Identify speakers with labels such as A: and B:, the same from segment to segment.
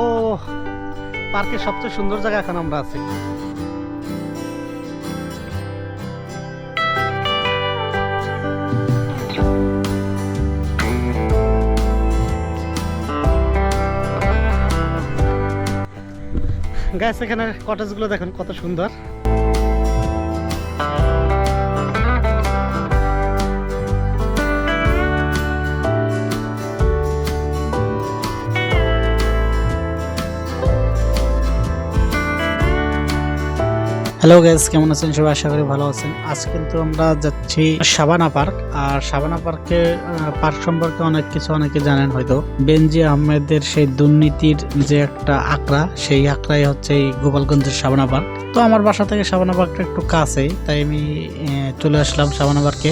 A: ও পার্কের সবচেয়ে সুন্দর জায়গা এখন আমরা আছি। গাছ এখানে কটেজগুলো দেখুন কত সুন্দর। হ্যালো গ্যাস কেমন আছেন? সবাই আশা করি ভালো আছেন। আজ কিন্তু আমরা যাচ্ছি সাবানা পার্ক আর সাবানা পার্কে পার্ক সম্পর্কে অনেক কিছু অনেকে জানেন হয়তো। বেনজি আহমেদের সেই দুর্নীতির যে একটা আঁকড়া সেই আঁকড়াই হচ্ছে এই গোপালগঞ্জের সাবানা পার্ক তো আমার বাসা থেকে সাবানা পার্কটা একটু কাছেই, তাই আমি চলে আসলাম সাবানা পার্কে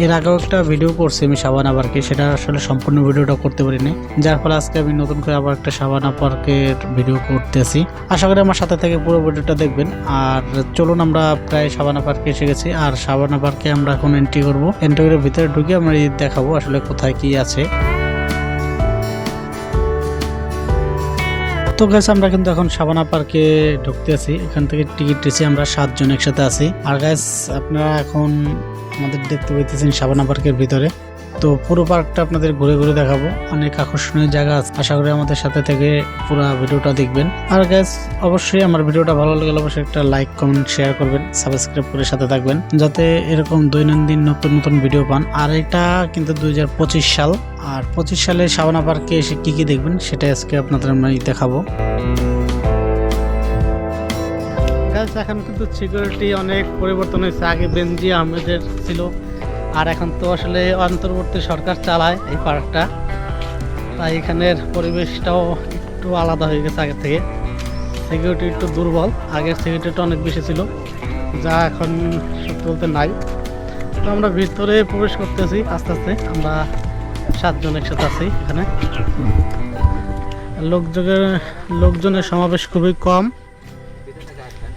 A: এর আগেও একটা ভিডিও করছি আমি সাবানা পার্কে সেটা আসলে সম্পূর্ণ ভিডিওটা করতে পারিনি। যার ফলে আজকে আমি নতুন করে আবার একটা সাবানা পার্কের ভিডিও করতেছি। আশা করি আমার সাথে থেকে পুরো ভিডিওটা দেখবেন। আর চলুন আমরা প্রায় সাবানা পার্কে এসে গেছি। আর সাবানা পার্কে আমরা এখন এন্ট্রি করব। এন্ট্রি করে ভিতরে ঢুকে আমরা দেখাবো আসলে কোথায় কি আছে। তো গাছ আমরা কিন্তু এখন সাবানা পার্কে ঢুকতে আছি এখান থেকে টিকিট নিয়েছি আমরা সাতজন একসাথে আছি। আর গাছ আপনারা এখন আমাদের দেখতে পেতেছেন সাবানা পার্কের ভিতরে। তো পুরো পার্কটা আপনাদের ঘুরে ঘুরে দেখাবো। অনেক আকর্ষণীয় জায়গা আছে। আশা করি আমাদের সাথে থেকে পুরো ভিডিওটা দেখবেন। আর গ্যাস অবশ্যই আমার ভিডিওটা ভালো লাগলে অবশ্যই একটা লাইক কমেন্ট শেয়ার করবেন সাবস্ক্রাইব করে সাথে থাকবেন, যাতে এরকম দৈনন্দিন নতুন নতুন ভিডিও পান। আর এটা কিন্তু দুই হাজার পঁচিশ সাল। আর পঁচিশ সালে সাবানা পার্কে এসে কি কি দেখবেন সেটা আজকে আপনাদের আমি দেখাবো। গাইস এখন কিন্তু সিকিউরিটি অনেক পরিবর্তন হয়েছে। আগে বেনজি আহমেদের ছিল, আর এখন তো আসলে অন্তর্বর্তী সরকার চালায় এই পার্কটা। তাই এখানের পরিবেশটাও একটু আলাদা হয়ে গেছে আগের থেকে। সিকিউরিটি একটু দুর্বল, আগের সিকিউরিটিটা অনেক বেশি ছিল, যা এখন সত্যি বলতে নাই। তো আমরা ভিতরে প্রবেশ করতেছি, আস্তে আস্তে। আমরা সাতজন একসাথে আছি এখানে। লোকজনের লোকজনের সমাবেশ খুবই কম।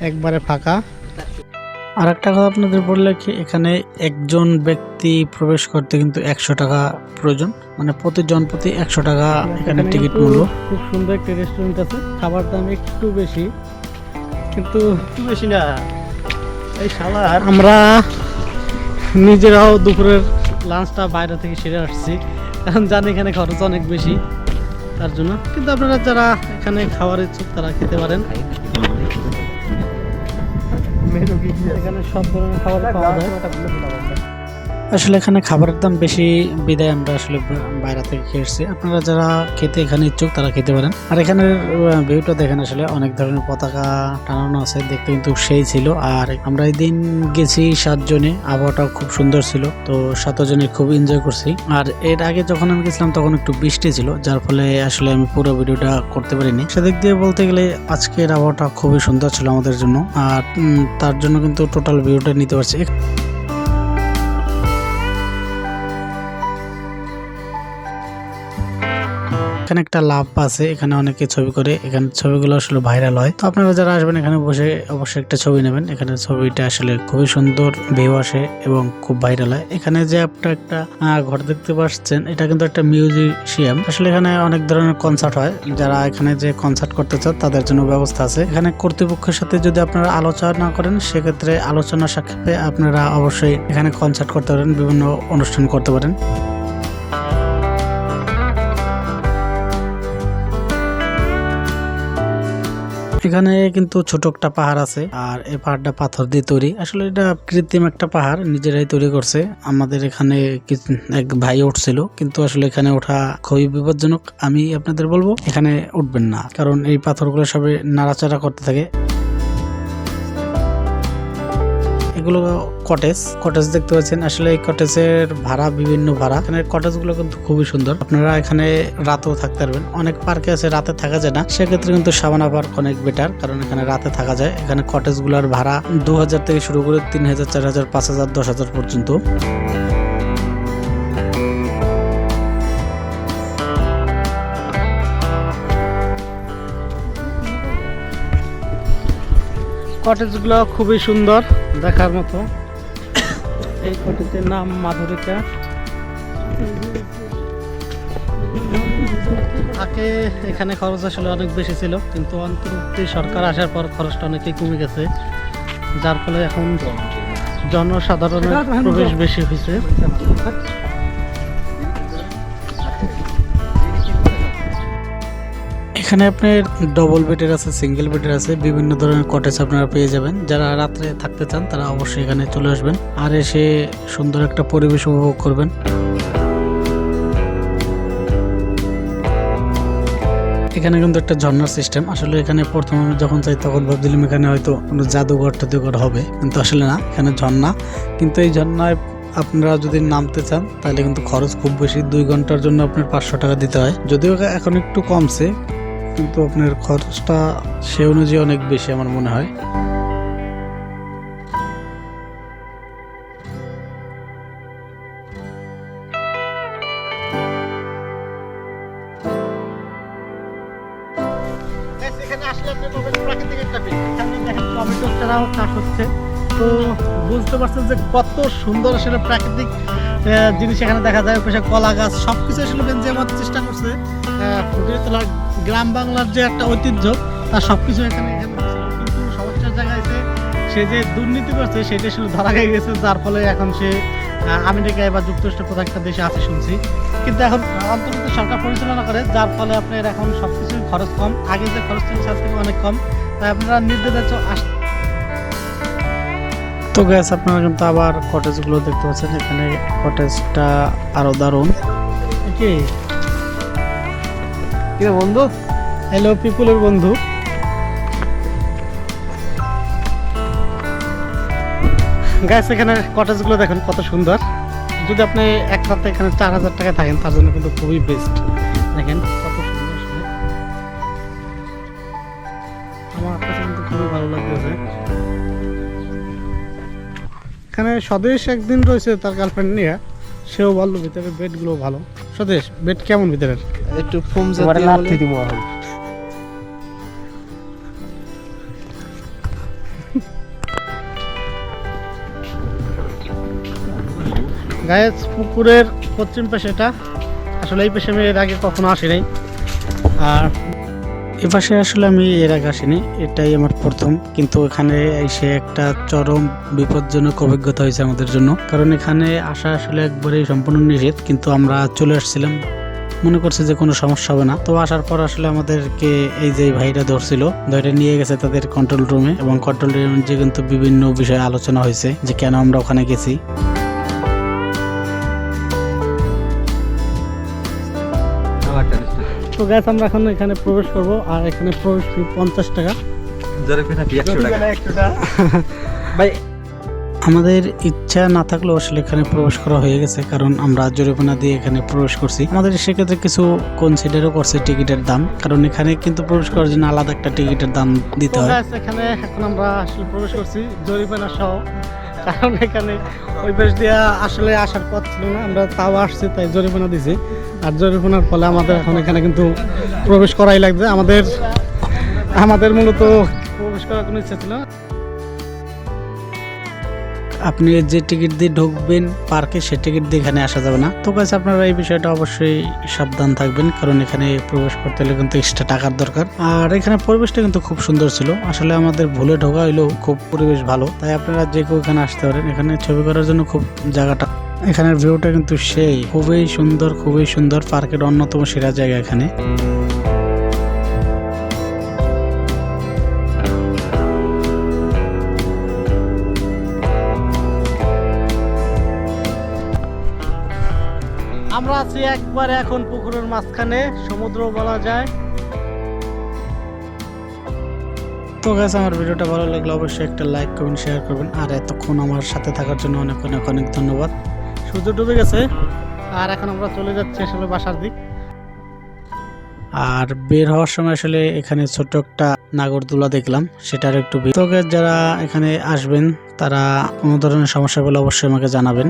A: একবারে ফাঁকা। আর একটা কথা আপনাদের বললে কি এখানে একজন ব্যক্তি প্রবেশ করতে কিন্তু একশো টাকা প্রয়োজন। মানে প্রতিজন প্রতি একশো টাকা এখানে টিকিট মূল্য। খুব সুন্দর একটা রেস্টুরেন্ট আছে। খাবার দাম একটু বেশি কিন্তু একটু বেশি না। এই শালার আমরা নিজেরাও দুপুরের লাঞ্চটা বাইরে থেকে সেরে আসছি। কারণ জানি এখানে খরচ অনেক বেশি তার জন্য। কিন্তু আপনারা যারা এখানে খাওয়ার ইচ্ছুক তারা খেতে পারেন। এখানে সব ধরনের খাবার পাওয়া যায়। আসলে এখানে খাবারের দাম বেশি, বিদায় আমরা আসলে বাইরে থেকে খেয়ে এসেছি। আপনারা যারা খেতে এখানে ইচ্ছুক তারা খেতে পারেন। আর এখানের ভিউটা দেখেন আসলে অনেক ধরনের পতাকা টানানো আছে, দেখতে কিন্তু সেই ছিল। আর আমরা এই দিন গেছি সাতজনে আবহাওয়াটাও খুব সুন্দর ছিল। তো সাতজনে খুব এনজয় করছি। আর এর আগে যখন আমি গেছিলাম তখন একটু বৃষ্টি ছিল, যার ফলে আসলে আমি পুরো ভিডিওটা করতে পারিনি। সেদিক দিয়ে বলতে গেলে আজকের আবহাওয়াটা খুবই সুন্দর ছিল আমাদের জন্য। আর তার জন্য কিন্তু টোটাল ভিউটা নিতে পারছি। এখানে একটা লাভ আছে, এখানে অনেকে ছবি করে, এখানে ছবিগুলো আসলে ভাইরাল হয়। তো আপনারা যারা আসবেন এখানে বসে অবশ্যই একটা ছবি নেবেন। এখানে ছবিটা আসলে খুবই সুন্দর ভিউ আসে এবং খুব ভাইরাল হয়। এখানে যে আপনার একটা ঘর দেখতে পাচ্ছেন, এটা কিন্তু একটা মিউজিশিয়াম আসলে এখানে অনেক ধরনের কনসার্ট হয়। যারা এখানে যে কনসার্ট করতে চান তাদের জন্য ব্যবস্থা আছে। এখানে কর্তৃপক্ষের সাথে যদি আপনারা আলোচনা করেন, সেক্ষেত্রে আলোচনা সাক্ষেপে আপনারা অবশ্যই এখানে কনসার্ট করতে পারেন, বিভিন্ন অনুষ্ঠান করতে পারেন। এখানে কিন্তু ছোট একটা পাহাড় আছে, আর এই পাহাড়টা পাথর দিয়ে তৈরি। আসলে এটা কৃত্রিম একটা পাহাড়, নিজেরাই তৈরি করছে। আমাদের এখানে এক ভাই উঠছিল, কিন্তু আসলে এখানে ওঠা খুবই বিপজ্জনক। আমি আপনাদের বলব, এখানে উঠবেন না, কারণ এই পাথরগুলো সবে নাড়াচাড়া করতে থাকে। এগুলো কটেজ কটেজ দেখতে পাচ্ছেন। আসলে এই কটেজের ভাড়া বিভিন্ন ভাড়া। এখানে কটেজগুলো কিন্তু খুবই সুন্দর। আপনারা এখানে রাতেও থাকতে পারবেন। অনেক পার্কে আছে, রাতে থাকা যায় না। সেক্ষেত্রে কিন্তু সাবানা পার্ক অনেক বেটার কারণ এখানে রাতে থাকা যায়। এখানে কটেজগুলোর ভাড়া দু হাজার থেকে শুরু করে তিন হাজার, চার হাজার, পাঁচ হাজার, দশ হাজার পর্যন্ত। কটেজগুলো খুবই সুন্দর, দেখার মতো। এই কটেজের নাম মাধুরিকা আগে এখানে খরচ আসলে অনেক বেশি ছিল, কিন্তু অন্তর্বর্তী সরকার আসার পর খরচটা অনেকেই কমে গেছে, যার ফলে এখন জনসাধারণের প্রবেশ বেশি হয়েছে। এখানে আপনার ডবল বেডের আছে সিঙ্গেল বেডের আছে, বিভিন্ন ধরনের কটেজ আপনারা পেয়ে যাবেন। যারা রাত্রে থাকতে চান, তারা অবশ্যই এখানে চলে আসবেন আর এসে সুন্দর একটা পরিবেশ উপভোগ করবেন। এখানে কিন্তু একটা ঝর্ণার সিস্টেম আসলে এখানে প্রথম আমি যখন চাই তখন ভাবছিলাম এখানে হয়তো কোনো জাদুঘর টাদুঘর হবে, কিন্তু আসলে না, এখানে ঝর্ণা। কিন্তু এই ঝর্ণায় আপনারা যদি নামতে চান, তাহলে কিন্তু খরচ খুব বেশি। দুই ঘণ্টার জন্য আপনার পাঁচশো টাকা দিতে হয়। যদিও এখন একটু কমছে কিন্তু আপনার খরচটা সে অনুযায়ী অনেক বেশি আমার মনে হয়। তো বুঝতে পারছেন যে কত সুন্দর আসলে প্রাকৃতিক জিনিস এখানে দেখা যায়। পাশে কলা গাছ সব কিছু আসলে আমার চেষ্টা করছে। ফুটিয়ে তোলার গ্রাম বাংলার যে একটা ঐতিহ্য তার সব কিছু এখানে এখানে কিন্তু সমস্যার জায়গায় এসে সে যে দুর্নীতি করছে সেটা আসলে ধরা গিয়ে গেছে যার ফলে এখন সে আমেরিকায় বা যুক্তরাষ্ট্র কোথাও একটা দেশে আছে শুনছি। কিন্তু এখন অন্তর্গত সরকার পরিচালনা করে যার ফলে আপনার এখন সব কিছুর খরচ কম। আগে যে খরচ ছিল তার থেকে অনেক কম। তাই আপনারা চ- আস তো গ্যাস আপনারা কিন্তু আবার কটেজগুলো দেখতে পাচ্ছেন। এখানে কটেজটা আরও দারুণ। কি?
B: কিরে বন্ধু?
A: হ্যালো পিপুলের বন্ধু। গ্যাস এখানে কটেজগুলো দেখেন কত সুন্দর। যদি আপনি এক এখানে চার হাজার টাকায় থাকেন, তার জন্য কিন্তু খুবই বেস্ট দেখেন কত সুন্দর আমার কাছে কিন্তু খুবই ভালো লাগতেছে। এখানে স্বদেশ একদিন রয়েছে তার গার্লফ্রেন্ড নিয়ে। সেও বলল ভিতরে বেডগুলো ভালো। স্বদেশ বেড কেমন ভিতরের?
B: একটু ফোম জাতীয়
C: লাথি দিব এখন।
A: গায়েস পুকুরের পশ্চিম পাশে এটা। আসলে এই পাশে আমি এর আগে কখনো আসি নাই আর এ পাশে আসলে আমি এর আগে আসিনি, এটাই আমার প্রথম। কিন্তু এখানে এসে একটা চরম বিপজ্জনক অভিজ্ঞতা হয়েছে আমাদের জন্য। কারণ এখানে আসা আসলে একবারেই সম্পূর্ণ নিষেধ, কিন্তু আমরা চলে আসছিলাম। মনে করছে যে কোনো সমস্যা হবে না। তো আসার পর আসলে আমাদেরকে এই যে ভাইরা ধরছিল, ধরে নিয়ে গেছে তাদের কন্ট্রোল রুমে এবং কন্ট্রোল রুমে যে কিন্তু বিভিন্ন বিষয়ে আলোচনা হয়েছে যে কেন আমরা ওখানে গেছি। তো গ্যাস আমরা এখন এখানে প্রবেশ করব আর এখানে প্রবেশ ফি পঞ্চাশ টাকা।
B: ভাই
A: আমাদের ইচ্ছা না থাকলেও আসলে এখানে প্রবেশ করা হয়ে গেছে কারণ আমরা জরিমানা দিয়ে এখানে প্রবেশ করছি। আমাদের সেক্ষেত্রে কিছু কনসিডারও করছে টিকিটের দাম কারণ এখানে কিন্তু প্রবেশ করার জন্য আলাদা একটা টিকিটের দাম দিতে হয়। এখানে এখন আমরা আসলে প্রবেশ করছি জরিমানা সহ। কারণ এখানে ওই পাশ দিয়ে আসলে আসার পথ ছিল না, আমরা তাও আসছি, তাই জরিমানা দিছি। আর জরিমানার ফলে আমাদের এখন এখানে কিন্তু প্রবেশ করাই লাগবে। আমাদের আমাদের মূলত প্রবেশ করার কোনো ইচ্ছা ছিল না। আপনি যে টিকিট দিয়ে ঢুকবেন পার্কে, সে টিকিট দিয়ে এখানে আসা যাবে না। তো কাছে আপনারা এই বিষয়টা অবশ্যই সাবধান থাকবেন, কারণ এখানে প্রবেশ করতে হলে কিন্তু এক্সট্রা টাকার দরকার। আর এখানে পরিবেশটা কিন্তু খুব সুন্দর ছিল। আসলে আমাদের ভুলে ঢোকা হইলেও খুব পরিবেশ ভালো। তাই আপনারা যে কেউ এখানে আসতে পারেন। এখানে ছবি করার জন্য খুব জায়গাটা এখানের ভিউটা কিন্তু সেই। খুবই সুন্দর খুবই সুন্দর। পার্কের অন্যতম সেরা জায়গা এখানে। আছি একবারে এখন পুকুরের মাঝখানে, সমুদ্র বলা যায়। তো গাছ আমার ভিডিওটা ভালো লাগলে অবশ্যই একটা লাইক করবেন শেয়ার করবেন। আর এতক্ষণ আমার সাথে থাকার জন্য অনেক অনেক অনেক ধন্যবাদ। সূর্য ডুবে গেছে। আর এখন আমরা চলে যাচ্ছি আসলে বাসার দিক। আর বের হওয়ার সময় আসলে এখানে ছোট্ট একটা নাগরদোলা দেখলাম, সেটার একটু যারা এখানে আসবেন, তারা কোনো ধরনের সমস্যা অবশ্যই আমাকে জানাবেন।